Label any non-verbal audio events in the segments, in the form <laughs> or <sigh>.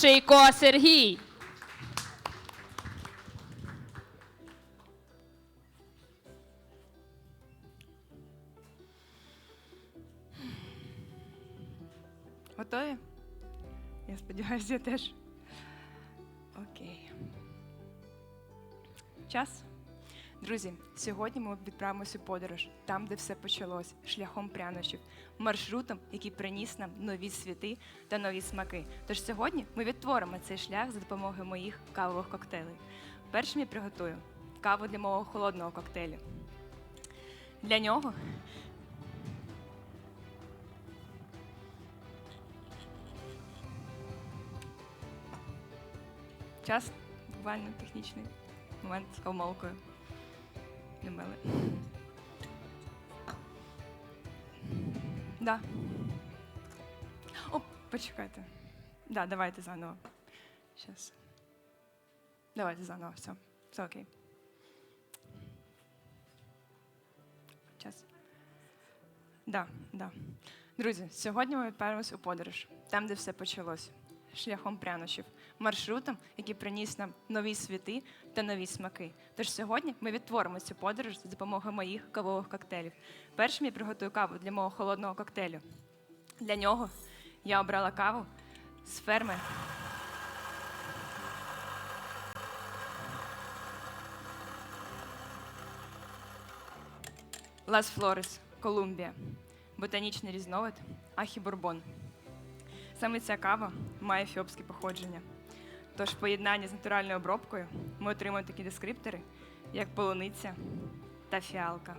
Шийко Сергій. Готові? Я сподіваюся, я теж. Окей. Час. Друзі, сьогодні ми відправимося у подорож там, де все почалось, шляхом прянощів, маршрутом, який приніс нам нові світи та нові смаки. Тож сьогодні ми відтворимо цей шлях за допомогою моїх кавових коктейлей. Першим я приготую каву для мого холодного коктейлю. Для нього час, буквально технічний момент з помилкою. Не мили. Да. О, почекайте. Да, давайте заново. Щас. Давайте заново, все. Все окей. Час. Да, да. Друзі, сьогодні ми відправимось у подорож, там, де все почалось, шляхом прянощів, маршрутом, який приніс нам нові світи та нові смаки. Тож сьогодні ми відтворимо цю подорож за допомогою моїх кавових коктейлів. Першим я приготую каву для мого холодного коктейлю. Для нього я обрала каву з ферми. Лас Флорес, Колумбія, ботанічний різновид Ахібурбон. Саме ця кава має ефіопське походження. Тож в поєднанні з натуральною обробкою ми отримуємо такі дескриптори, як полуниця та фіалка.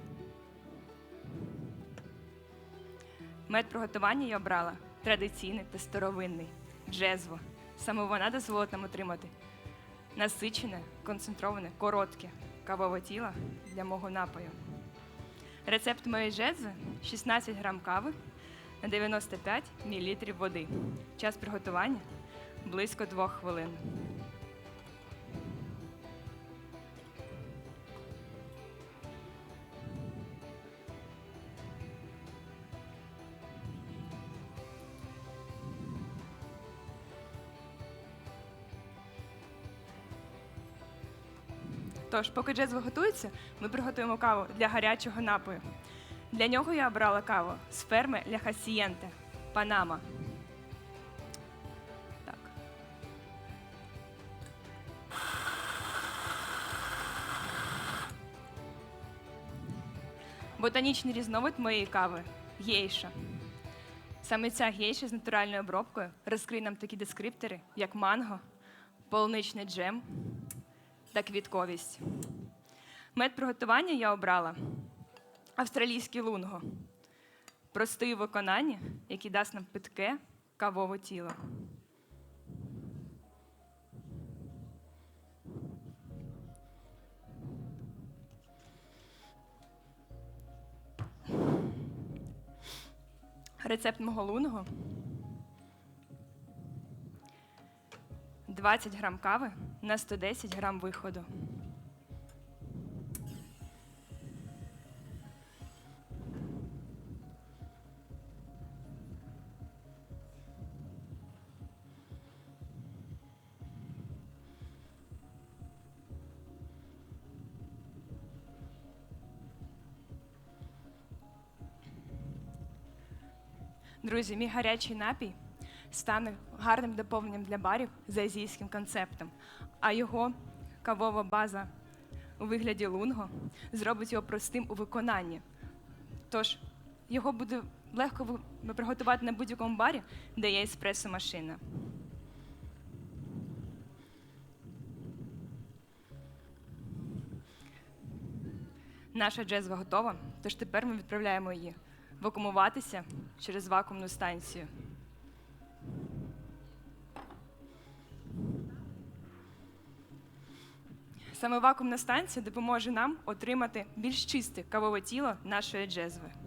Мед приготування я обрала традиційний та старовинний джезво. Саме вона дозволить нам отримати насичене, концентроване, коротке кавове тіло для мого напою. Рецепт моєї джезви 16 грам кави на 95 мл води. Час приготування близько 2 хвилин. Тож, поки джезва готується, ми приготуємо каву для гарячого напою. Для нього я обрала каву з ферми Ля Хасієнте, Панама. Так. Ботанічний різновид моєї кави гейша. Саме ця гейша з натуральною обробкою розкриє нам такі дескриптори, як манго, полуничний джем та квітковість. Мед приготування я обрала австралійський лунго. Простий у виконанні, який дасть нам питке кавове тіло. Рецепт мого лунго. 20 грам кави на 110 грам виходу. Друзі, мій гарячий напій стане гарним доповненням для барів за азійським концептом, а його кавова база у вигляді лунго зробить його простим у виконанні. Тож його буде легко приготувати на будь-якому барі, де є еспресо-машина. Наша джезва готова, тож тепер ми відправляємо її вакуумуватися через вакуумну станцію. Саме вакуумна станція допоможе нам отримати більш чисте кавове тіло нашої джезви.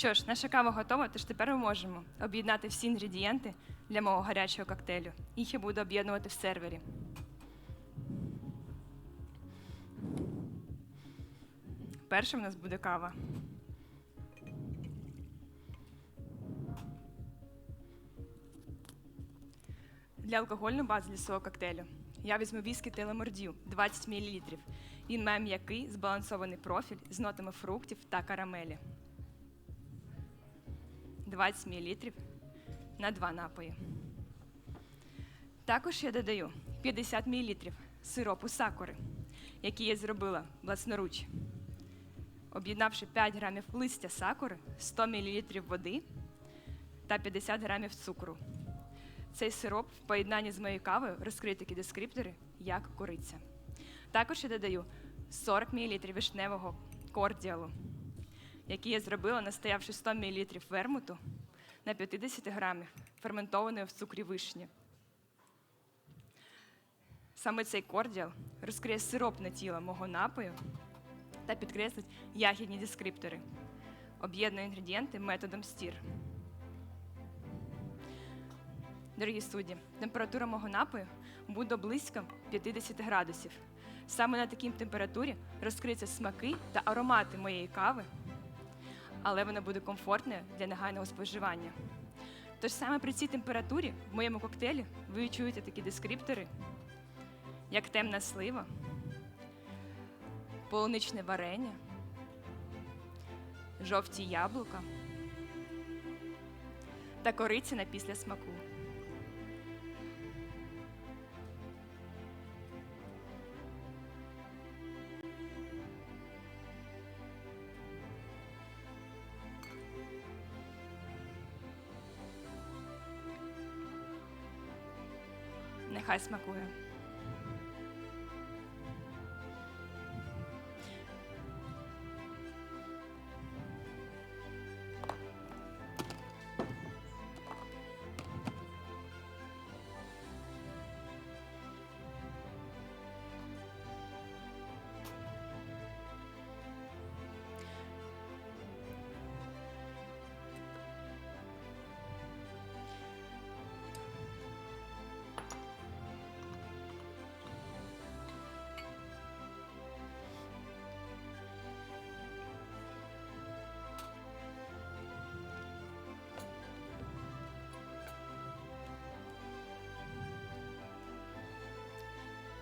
Що ж, наша кава готова, тож тепер ми можемо об'єднати всі інгредієнти для мого гарячого коктейлю. Їх я буду об'єднувати в сервері. Першим у нас буде кава. Для алкогольної бази для свого коктейлю я візьму віскі телемордю 20 мл. Він має м'який збалансований профіль з нотами фруктів та карамелі. 20 мл на два напої. Також я додаю 50 мл сиропу сакури, який я зробила власноруч. Об'єднавши 5 грамів листя сакури, 100 мл води та 50 грамів цукру. Цей сироп в поєднанні з моєю кавою розкриє такі дескриптори, як кориця. Також я додаю 40 мл вишневого кордіалу, який я зробила, настоявши 100 мл вермуту на 50 грамів ферментованої в цукрі вишні. Саме цей кордіал розкриє сиропне тіло мого напою та підкреслить ягідні дескриптори. Об'єднує інгредієнти методом стір. Дорогі судді, температура мого напою буде близько 50 градусів. Саме на такій температурі розкриються смаки та аромати моєї кави, але воно буде комфортною для негайного споживання. Тож саме при цій температурі в моєму коктейлі ви відчуєте такі дескриптори, як темна слива, полуничне варення, жовті яблука та кориця на після смаку. Нехай смакує.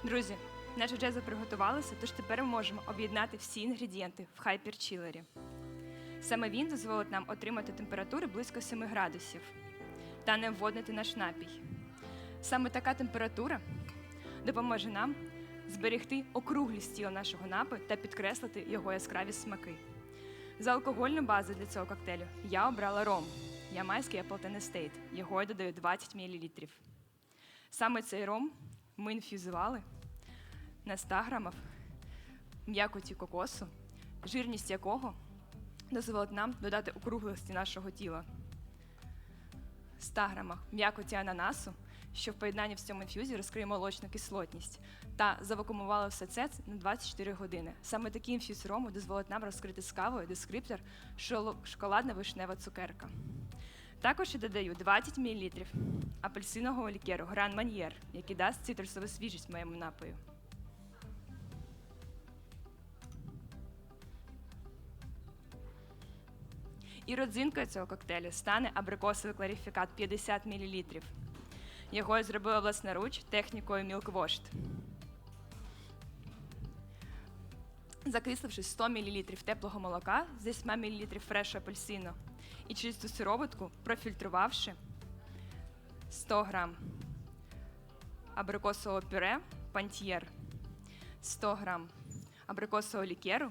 Друзі, наша джеза приготувалася, тож тепер ми можемо об'єднати всі інгредієнти в хайперчілері. Саме він дозволить нам отримати температуру близько 7 градусів та не вводнити наш напій. Саме така температура допоможе нам зберегти округлість тіла нашого напою та підкреслити його яскраві смаки. За алкогольну базу для цього коктейлю я обрала ром Ямайський Appleton Estate. Його я додаю 20 мл. Саме цей ром ми інфюзували на 100 грамів м'якоті кокосу, жирність якого дозволить нам додати округлості нашого тіла. 100 грамах м'якоті ананасу, що в поєднанні в цьому інфюзі розкриє молочну кислотність, та завакумували все це на 24 години. Саме такий інфюз рому дозволить нам розкрити з кавою дескриптор шоколадна вишнева цукерка. Також я додаю 20 мл апельсинового лікеру Гран Маньєр, який дасть цитрусову свіжість моєму напою. І родзинкою цього коктейлю стане абрикосовий кларифікат 50 мл. Його я зробила власноруч технікою Milk Закисливши 100 мл теплого молока з 8 мл фрешу апельсину і чисту сироватку, профільтрувавши 100 грам абрикосового пюре пантьєр, 100 грам абрикосового лікеру.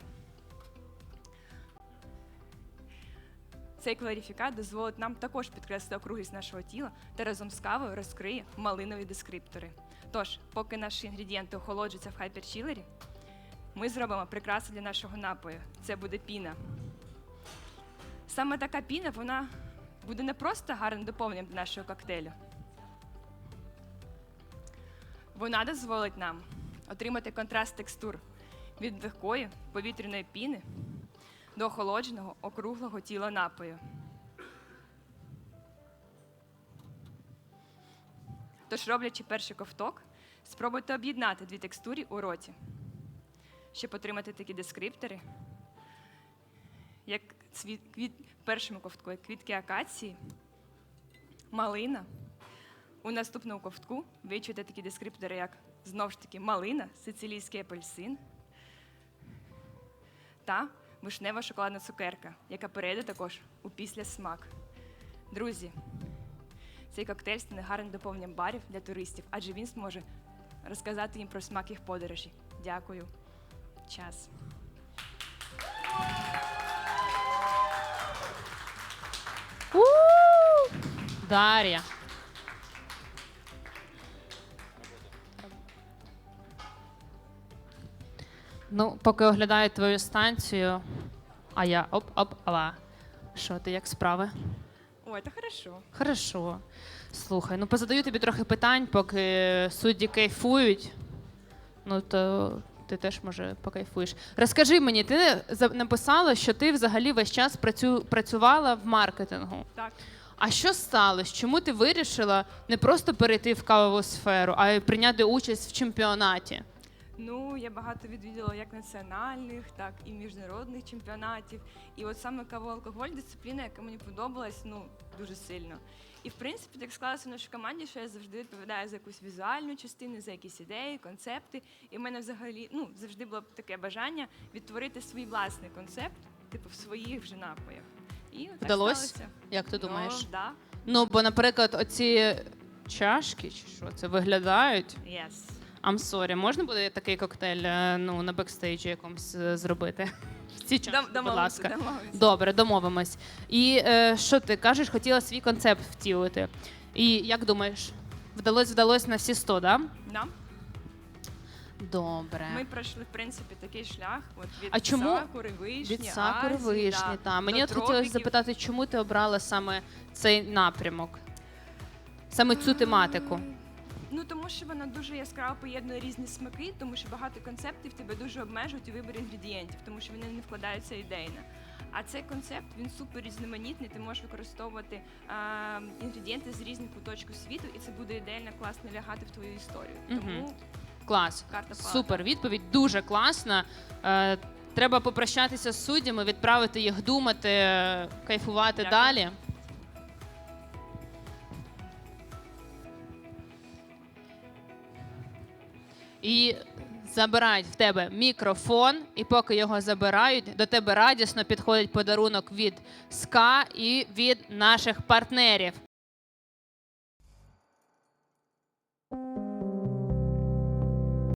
Цей кларифікат дозволить нам також підкреслити округлість нашого тіла та разом з кавою розкриє малинові дескриптори. Тож, поки наші інгредієнти охолоджуються в хайперчілері, ми зробимо прикрасу для нашого напою. Це буде піна. Саме така піна вона буде не просто гарним доповненням до нашого коктейлю. Вона дозволить нам отримати контраст текстур від легкої повітряної піни до охолодженого округлого тіла напою. Тож, роблячи перший ковток, спробуйте об'єднати дві текстури у роті, щоб отримати такі дескриптори, як цвіт, квіт, першому ковтку, як квітки акації, малина. У наступному ковтку ви чуєте такі дескриптори, як знову ж таки малина, сицилійський апельсин та вишнева шоколадна цукерка, яка перейде також у післясмак. Друзі, цей коктейль стане гарним доповненням барів для туристів, адже він зможе розказати їм про смак їх подорожі. Дякую. Час. Дар'я. Ну, поки оглядаю твою станцію, а я оп-оп, ала. Що ти, як справи? Ой, це хорошо. Хорошо. Слухай, ну позадаю тобі трохи питань, поки судді кайфують. Ну, то ти теж, може, покайфуєш. Розкажи мені, ти написала, що ти взагалі весь час працю, працювала в маркетингу. Так. А що сталося? Чому ти вирішила не просто перейти в кавову сферу, а й прийняти участь в чемпіонаті? Ну, я багато відвідала як національних, так і міжнародних чемпіонатів. І от саме кавоалкоголь дисципліна, яка мені подобалась, ну дуже сильно. І в принципі так склалося в нашій команді, що я завжди відповідаю за якусь візуальну частину, за якісь ідеї, концепти. І в мене взагалі ну завжди було таке бажання відтворити свій власний концепт, типу в своїх вже напоях. І так Вдалось? сталося. Як ти думаєш? Ну, да. Ну, бо, наприклад, оці чашки чи що це виглядають. Yes. I'm sorry, можна буде такий коктейль е, ну, на бекстейджі якомусь е, зробити? <laughs> В ці Дом- будь домовимося, ласка. домовимося. Добре, домовимось. І е, що ти кажеш, хотіла свій концепт втілити. І як думаєш, вдалось вдалось на всі 100, да? Да. Добре. Ми пройшли, в принципі, такий шлях. От від А чому? сакури, вишні, Від сакури Азії, вишні. да, Та. Мені до от хотілося тропіків. запитати, чому ти обрала саме цей напрямок? Саме цю тематику. Ну тому що вона дуже яскраво поєднує різні смаки, тому що багато концептів тебе дуже обмежують у виборі інгредієнтів, тому що вони не вкладаються ідейно. А цей концепт він супер різноманітний. Ти можеш використовувати е, інгредієнти з різних куточків світу, і це буде ідеально класно лягати в твою історію. Тому Клас. карта. Супер відповідь, дуже класна. Е, треба попрощатися з суддями, відправити їх думати, е, кайфувати Дякую. далі. І забирають в тебе мікрофон, і поки його забирають, до тебе радісно підходить подарунок від СКА і від наших партнерів.